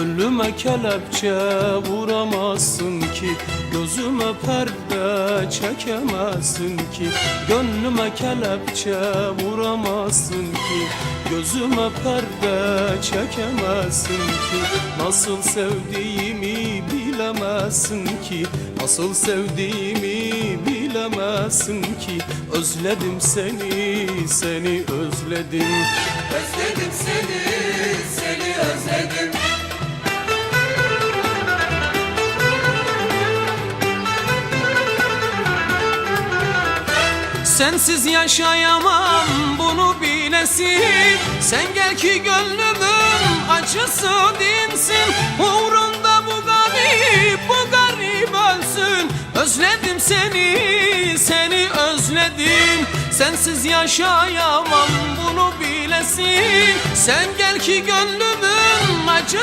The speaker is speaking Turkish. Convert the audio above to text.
Gönlüme kelepçe vuramazsın ki Gözüme perde çekemezsin ki. Gönlüme kelepçe vuramazsın ki Gözüme perde çekemezsin ki. Nasıl sevdiğimi bilemezsin ki Nasıl sevdiğimi bilemezsin ki. Özledim seni, seni özledim. Özledim seni, Sensiz yaşayamam bunu bilesin. Sen gel ki gönlümün acısı dinsin. Uğrunda bu garip, bu garip ölsün. Özledim seni, seni özledim. Sensiz yaşayamam bunu bilesin. Sen gel ki gönlümün acısı